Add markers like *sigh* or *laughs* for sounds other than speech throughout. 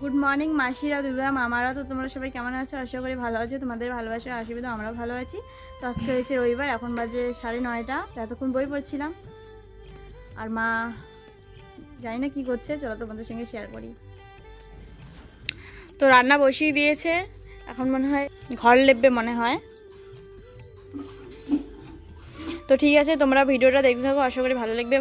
Good morning মাসিরা দিদা মামারা। তো তোমরা সবাই কেমন আছো? আশা করি ভালো আছো। তোমাদের ভালোবাসা আশীর্বাদ আমরাও ভালো আছি। তো আজকে হয়েছে রবিবার, এখন বাজে সাড়ে নয়টা। তো এতক্ষণ বই পড়ছিলাম। আর মা জানি না কী করছে, চলো তোমাদের সঙ্গে শেয়ার করি। তো রান্না বসিয়ে দিয়েছে। এখন মনে হয় ঘর লেপবে মনে হয়। তো ঠিক আছে, তোমরা ভিডিওটা দেখতে থাকো। আশা করি ভালো লাগবে।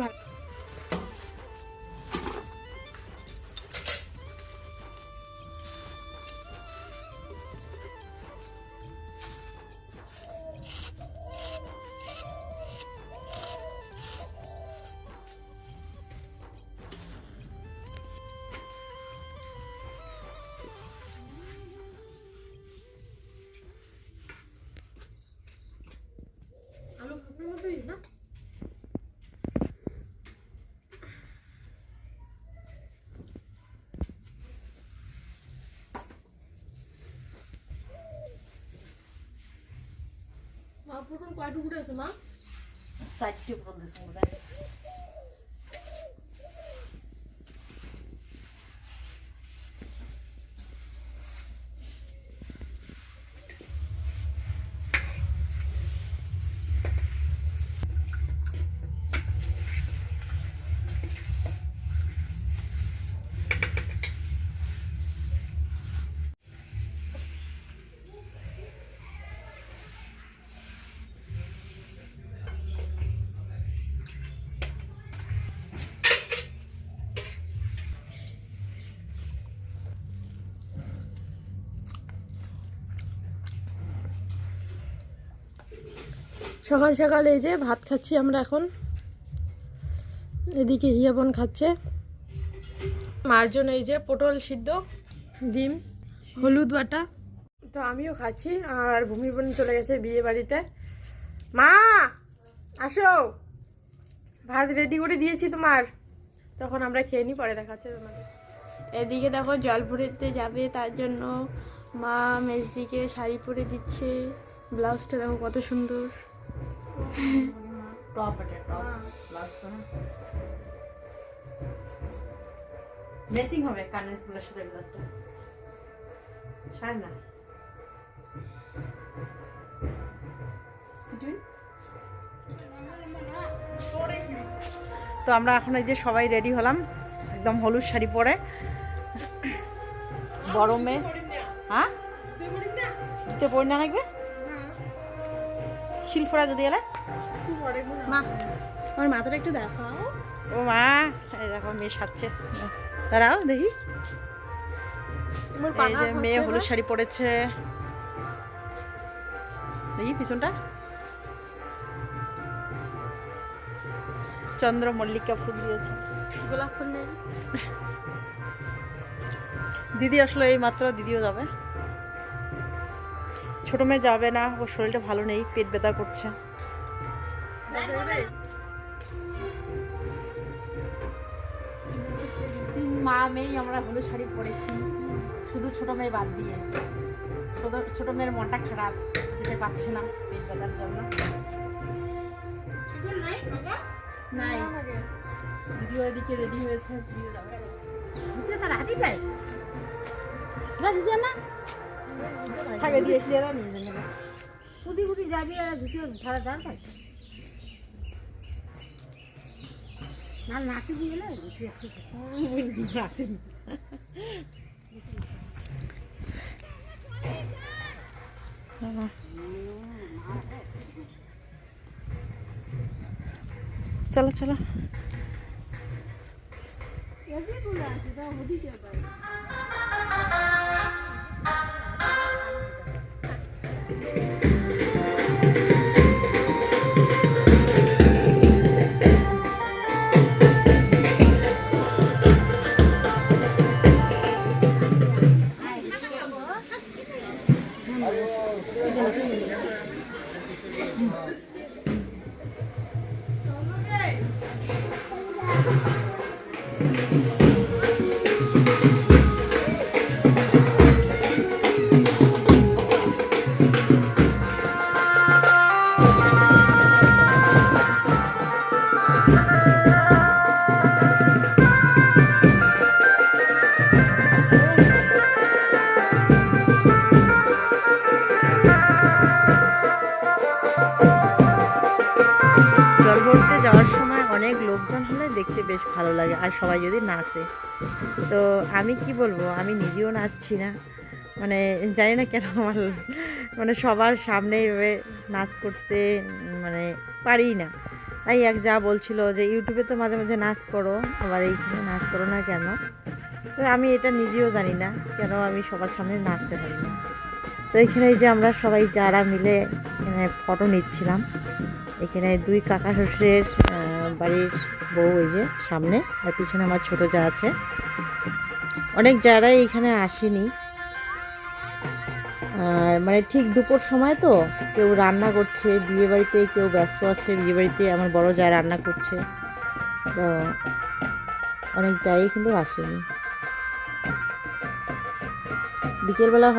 পটল কয় টুকরো আছে মা? চারটে পটল দিয়েছে সকাল সকাল এই যে ভাত খাচ্ছি আমরা এখন। এদিকে হিয়াবন খাচ্ছে। মার জন্য এই যে পটল সিদ্ধ, ডিম, হলুদ বাটা। তো আমিও খাচ্ছি, আর ভূমি বোন চলে গেছে বিয়ে বাড়িতে। মা, আসো। ভাত রেডি করে দিয়েছি তোমার। তখন আমরা খেয়ে নিই পরে দেখাচ্ছে তোমাদের। এদিকে দেখো জল ভরতে যাবে, তার জন্য মা মেজদিকে শাড়ি পরে দিচ্ছে। ব্লাউজটা দেখো কত সুন্দর। টপ এটা টপ প্লাস তো না মেসিং হবে কানের ফুলের সাথে ব্লাউজটা সার না। তো আমরা এখন এই যে সবাই রেডি হলাম একদম হলুদ শাড়ি পরে। গরমে হ্যাঁ? জুতে পরে না লাগবে? শিলফোড়া যদি এলে? মা আমার মাথাটা একটু দেখাও। ও মা এই দেখো মেয়ে সাজছে। দাঁড়াও দেখি। এই যে মেয়ে হলুদ শাড়ি পরেছে। দেখি পিছনটা। চন্দ্র মল্লিকা ফুল দিয়েছে। গোলাপ ফুল নেই। দিদি আসলে এই মাত্র দিদিও যাবে। ছোট মেয়ে যাবে না ওর শরীরটা ভালো নেই পেট ব্যথা করছে। তিন মা মেয়েই আমরা হলুদ শাড়ি পরেছি। শুধু ছোট মেয়ে বাদ দিয়ে। ছোট- ছোট মেয়ের মনটা খারাপ যেতে পারছে না পেট ব্যথার জন্য। নাই দিদিও এদিকে রেডি হয়েছে দিদিও যাবে। থাকে দিয়েছিল এরা নিয়ে যাবে। কুদি কুদি যাবি আর ভিতরে ধরা দাঁড় পাই না নাকি আসেন চলো চলো। আর সবাই যদি নাচে। তো আমি কি বলব, আমি নিজেও নাচছি না। মানে জানি না কেন আমার *laughs* মানে সবার সামনে এইভাবে নাচ করতে মানে পারি না। তাই এক যা বলছিল যে, ইউটিউবে তো মাঝে মাঝে নাচ করো, আবার এইখানে নাচ করো না কেন? তো আমি এটা নিজেও জানি না কেন আমি সবার সামনে নাচতে পারি না। তো এখানে যে আমরা সবাই যারা মিলে এখানে ফটো নিচ্ছিলাম, এখানে দুই কাকা শ্বশুরের বাড়ির বউ এই যে সামনে, আর পিছনে আমার ছোট যা আছে। অনেক যারাই এখানে আসেনি। আর মানে ঠিক দুপুর সময় তো কেউ রান্না করছে, বিয়ে বাড়িতে কেউ ব্যস্ত আছে, বিয়ে বাড়িতে আমার বড় যা রান্না করছে। তো অনেক যাই কিন্তু আসেনি। বিকেলবেলা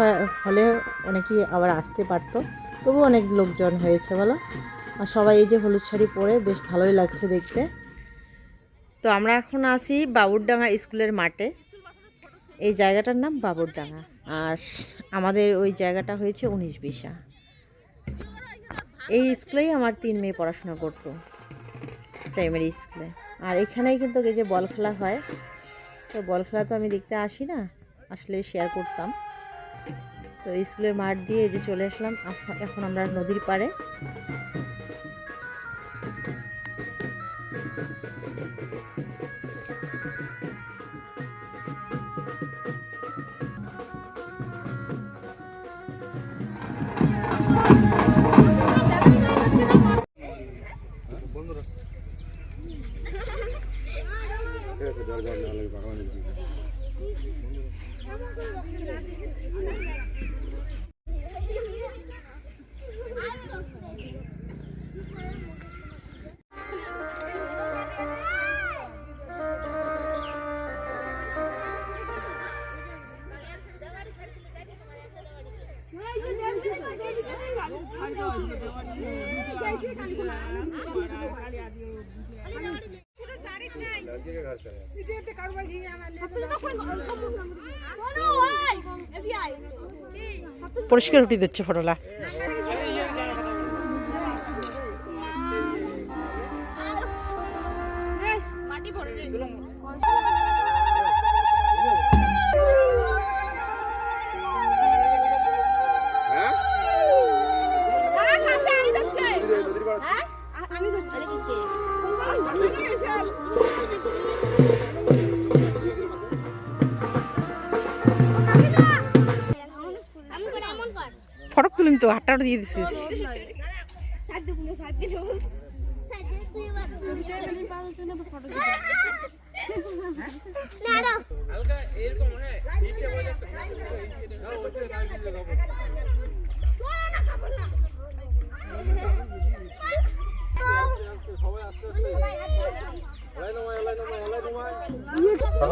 হলে অনেকেই আবার আসতে পারতো। তবু অনেক লোকজন হয়েছে বলো। আর সবাই এই যে হলুদ শাড়ি পরে বেশ ভালোই লাগছে দেখতে। তো আমরা এখন আসি বাবুরডাঙ্গা স্কুলের মাঠে। এই জায়গাটার নাম বাবুরডাঙ্গা। আর আমাদের ওই জায়গাটা হয়েছে উনিশ বিশা। এই স্কুলেই আমার তিন মেয়ে পড়াশোনা করতো, প্রাইমারি স্কুলে। আর এখানেই কিন্তু এই যে বল খেলা হয়, তো বল খেলা তো আমি দেখতে আসি না, আসলে শেয়ার করতাম। তো স্কুলের মাঠ দিয়ে যে চলে আসলাম এখন আমরা নদীর পাড়ে। পরিষ্কার রুটি দিচ্ছে ফটোলা। ফটো হাতটা দিয়ে দিছিস। তো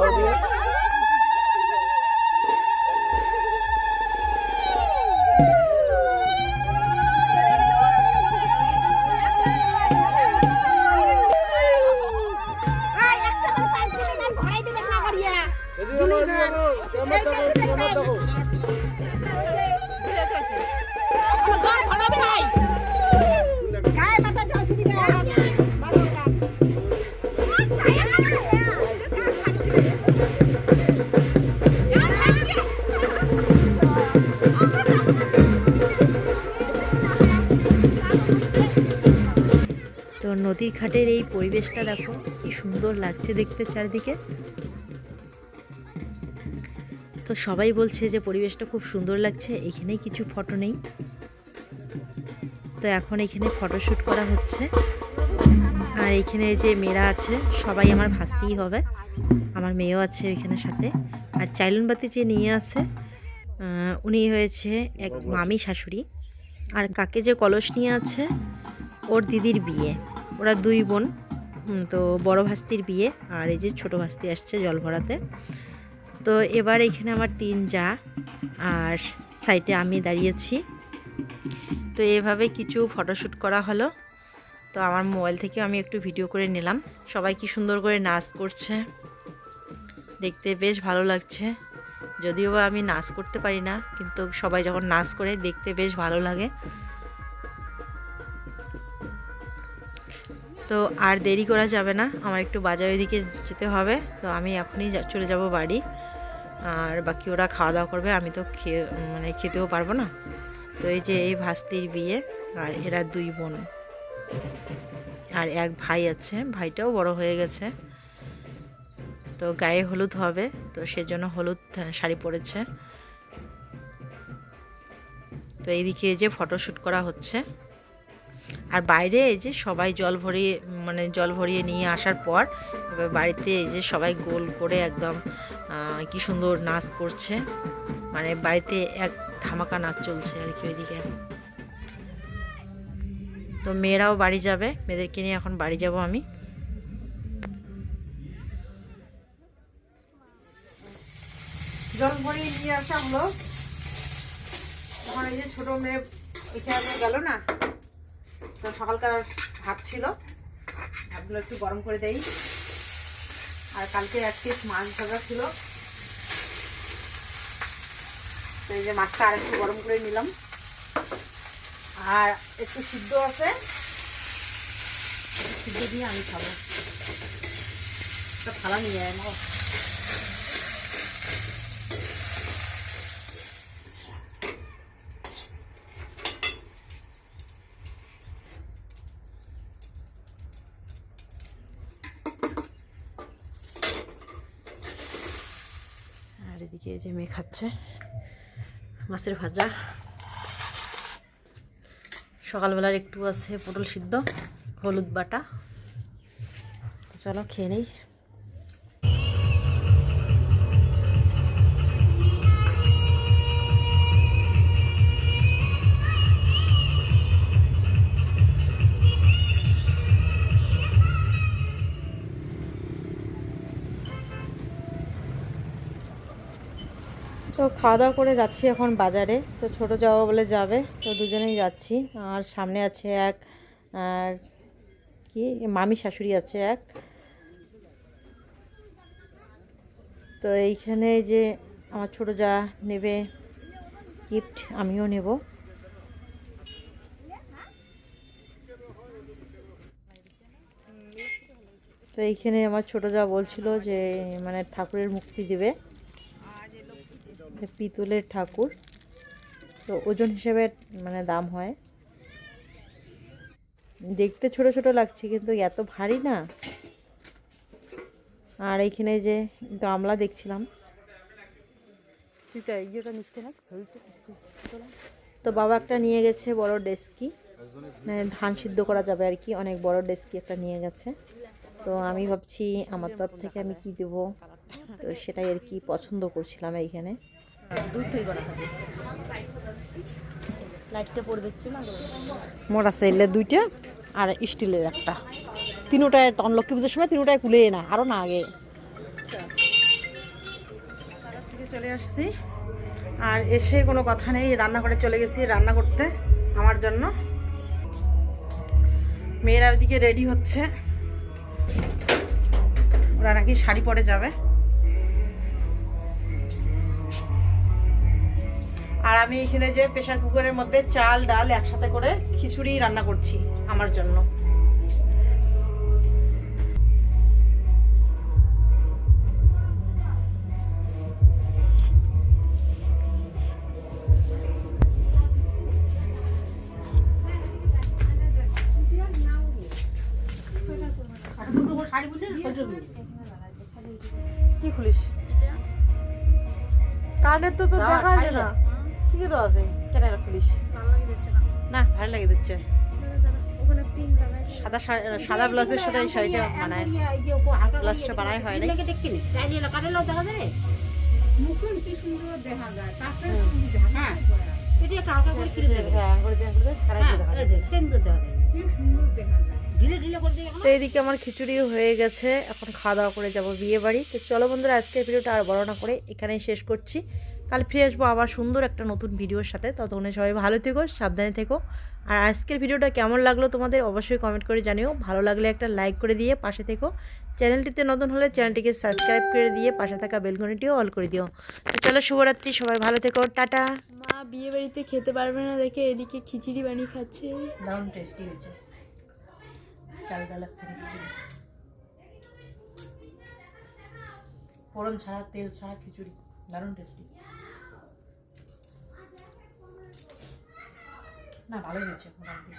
নদীর ঘাটের এই পরিবেশটা দেখো কি সুন্দর লাগছে দেখতে চারিদিকে। তো সবাই বলছে যে পরিবেশটা খুব সুন্দর লাগছে এখানেই কিছু ফটো নেই। তো এখন এখানে ফটোশ্যুট করা হচ্ছে। আর এখানে যে মেয়েরা আছে সবাই আমার ভাসতেই হবে। আমার মেয়েও আছে এখানে সাথে। আর চাইলনবাতি যে নিয়ে আছে উনি হয়েছে এক মামি শাশুড়ি। আর কাকে যে কলস নিয়ে আছে ওর দিদির বিয়ে। ওরা দুই বোন তো বড় ভাস্তির বিয়ে আর এই যে ছোট ভাস্তি আসছে জল ভরাতে। তো এবার এখানে আমার তিন যা আর সাইডে আমি দাঁড়িয়েছি। তো এভাবে কিছু ফটোশ্যুট করা হলো। তো আমার মোবাইল থেকে আমি একটু ভিডিও করে নিলাম। সবাই কি সুন্দর করে নাচ করছে। দেখতে বেশ ভালো লাগছে। যদিও বা আমি নাচ করতে পারি না, কিন্তু সবাই যখন নাচ করে দেখতে বেশ ভালো লাগে। তো আর দেরি করা যাবে না। আমার একটু বাজারের দিকে যেতে হবে। তো আমি এখনই চলে যাব বাড়ি। আর বাকি ওরা খাওয়া দাওয়া করবে, আমি তো খেয়ে মানে খেতেও পারব না। তো এই যে এই ভাস্তির বিয়ে, আর এরা দুই বোন। আর এক ভাই আছে, ভাইটাও বড় হয়ে গেছে। তো গায়ে হলুদ হবে, তো সেজন্য হলুদ শাড়ি পরেছে। তো এইদিকে এই যে ফটোশ্যুট করা হচ্ছে। আর বাইরে এই যে সবাই জল ভরিয়ে মানে জল ভরিয়ে নিয়ে আসার পর এবার বাড়িতে এই যে সবাই গোল করে একদম কি সুন্দর নাচ করছে। মানে বাড়িতে এক ধামাকা নাচ চলছে আর কি ওইদিকে। তো মেয়েরাও বাড়ি যাবে, মেয়েদেরকে নিয়ে এখন বাড়ি যাব আমি। জল ভরিয়ে নিয়ে আসা হলো। তখন এই যে ছোট মেয়ে ওইখানে গেল না? তো সকালকার ভাত ছিল। ভাতগুলো একটু গরম করে দেই। আর কালকে পিস মাছ ভাজা ছিল। তো এই যে মাছটা আর একটু গরম করে নিলাম। আর একটু সিদ্ধ আছে। সিদ্ধ দিয়ে আমি খাব। একটা থালা নিয়ে আয় এদিকে যে মেয়ে খাচ্ছে। মাছের ভাজা। সকালবেলার একটু আছে পটল সিদ্ধ, হলুদ বাটা। চলো খেয়ে নেই। তো খাওয়া দাওয়া করে যাচ্ছি এখন বাজারে। তো ছোট যাওয়া বলে যাবে, তো দুজনেই যাচ্ছি। আর সামনে আছে এক, আর কি? মামি শাশুড়ি আছে এক। তো এইখানে যে আমার ছোট যা নেবে গিফট আমিও নেব। তো এইখানে আমার ছোট যা বলছিল যে মানে ঠাকুরের মুক্তি দেবে। পিতলের ঠাকুর তো ওজন হিসেবে মানে দাম হয়। দেখতে ছোট ছোট লাগছে কিন্তু এত ভারী না। আর এইখানে যে গামলা দেখছিলাম। তো বাবা একটা নিয়ে গেছে বড় ডেস্কি। মানে ধান সিদ্ধ করা যাবে আর কি অনেক বড় ডেস্কি একটা নিয়ে গেছে। তো আমি ভাবছি আমার তরফ থেকে আমি কি দেবো? তো সেটাই আর কি পছন্দ করছিলাম এইখানে। লাইটটা পড়ে দিচ্ছে না। মোটা সাইলের দুইটা আর স্টিলের একটা। তিনোটায় তখন লক্ষ্মী পুজোর সময় তিনোটায় কুলে না আরও না আগে। চলে আসছি। আর এসে কোনো কথা নেই রান্না করে চলে গেছি রান্না করতে আমার জন্য। মেয়েরা ওইদিকে রেডি হচ্ছে। ওরা নাকি শাড়ি পরে যাবে। আর আমি এখানে যে প্রেশার কুকারের মধ্যে চাল ডাল একসাথে করে খিচুড়ি রান্না করছি আমার জন্য। কি খুলিস? কার্ডের তো তো দেখা যায় না। না তো আছে। কেন খুলিস না ভালো লাগে দিচ্ছে। সাদা সাদা ব্লাউজের শাড়িটা হয় নাই হ্যাঁ, এইদিকে আমার খিচুড়ি হয়ে গেছে। এখন খাওয়া দাওয়া করে যাব বিয়ে বাড়ি তো চলো বন্ধুরা আজকের ভিডিওটা আর বড় না করে এখানেই শেষ করছি। কাল ফিরে আসব আবার সুন্দর একটা নতুন ভিডিওর সাথে। ততক্ষণে সবাই ভালো থেকো সাবধানে থেকো। আর আজকের ভিডিওটা কেমন লাগল তোমাদের অবশ্যই কমেন্ট করে জানিও। ভালো লাগলে একটা লাইক করে দিয়ে পাশে থেকো। চ্যানেলটিতে নতুন হলে চ্যানেলটিকে সাবস্ক্রাইব করে দিয়ে পাশে থাকা বেলঘনিটিও অল করে দিও। তো চলো শুভরাত্রি সবাই ভালো থেকো টাটা। মা বিয়ে বাড়িতে খেতে পারবে না দেখে এদিকে খিচুড়ি বানিয়ে খাচ্ছে। দারুণ টেস্টি হয়েছে। ফোড়ন ছাড়া তেল ছাড়া খিচুড়ি। দারুণ টেস্টি না, ভালোই হয়েছে মোটামুটি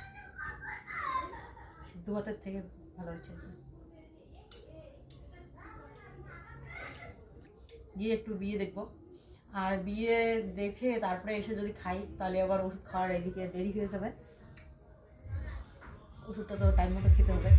সিদ্ধ ভাতের থেকে ভালো হয়েছে গিয়ে একটু বিয়ে দেখব। আর বিয়ে দেখে তারপরে এসে যদি খাই, তাহলে আবার ওষুধ খাওয়ার এদিকে দেরি হয়ে যাবে। ওষুধটা তো টাইম মতো খেতে হবে।